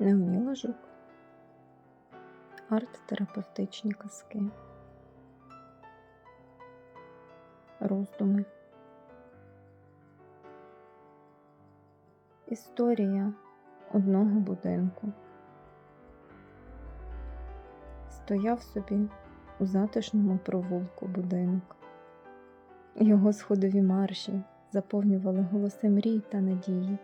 Неоніла Жук. Арт-терапевтичні казки. Роздуми. Історія одного будинку. Стояв собі у затишному провулку будинок. Його сходові марші заповнювали голоси мрій та надії.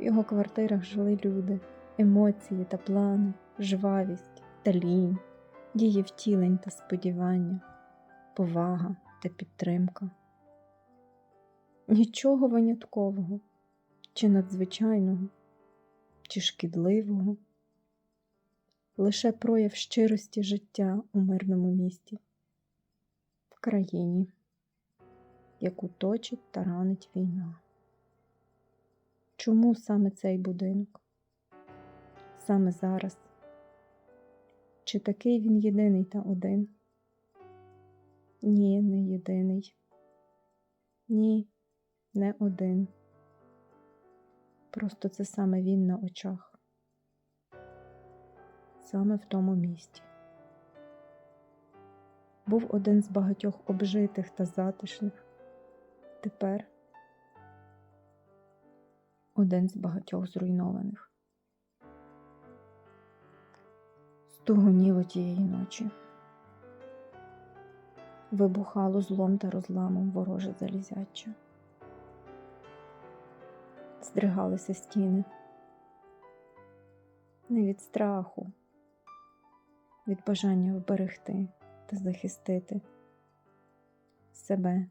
В його квартирах жили люди, емоції та плани, жвавість та лінь, дії втілень та сподівання, повага та підтримка. Нічого виняткового, чи надзвичайного, чи шкідливого, лише прояв щирості життя у мирному місті, в країні, яку точить та ранить війна. Чому саме цей будинок? Саме зараз? Чи такий він єдиний та один? Ні, не єдиний. Ні, не один. Просто це саме він на очах. Саме в тому місті. Був один з багатьох обжитих та затишних. Тепер один з багатьох зруйнованих. Стугоніло тієї ночі. Вибухало злом та розламом вороже залізяче. Здригалися стіни. Не від страху, від бажання вберегти та захистити себе,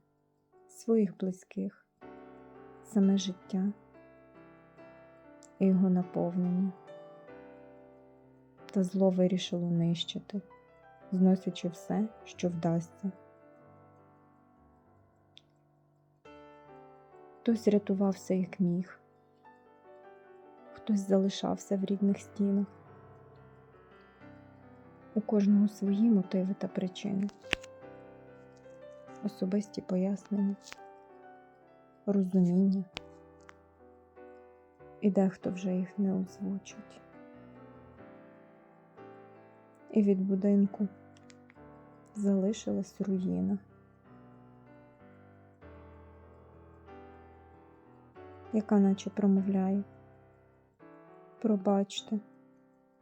своїх близьких, саме життя і його наповнення. Та зло вирішило нищити, зносячи все, що вдасться. Хтось рятувався як міг, хтось залишався в рідних стінах. У кожного свої мотиви та причини, особисті пояснення, розуміння і дехто вже їх не озвучить. І від будинку залишилась руїна, яка наче промовляє. Пробачте,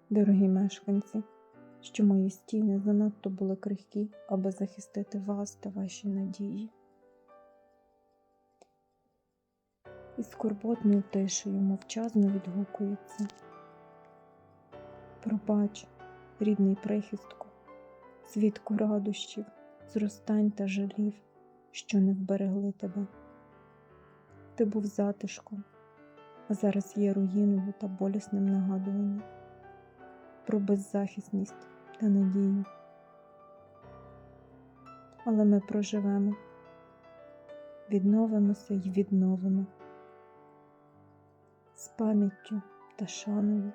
дорогі мешканці, що мої стіни занадто були крихкі, аби захистити вас та ваші надії. І скорботною тишею мовчазно відгукується. Пробач, рідний прихистку, свідку радощів, зростань та жалів, що не вберегли тебе. Ти був затишком, а зараз є руїною та болісним нагадуванням про беззахисність та надію. Але ми проживемо, відновимося й відновимо з пам'яттю та шаною.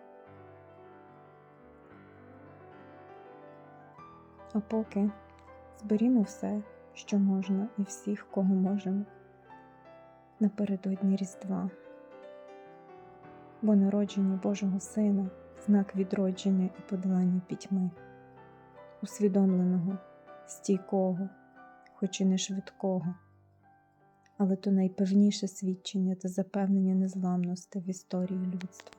А поки зберімо все, що можна, і всіх, кого можемо, напередодні Різдва, бо народження Божого Сина знак відродження і подолання пітьми, усвідомленого, стійкого, хоч і не швидкого але то найпевніше свідчення та запевнення незламності в історії людства.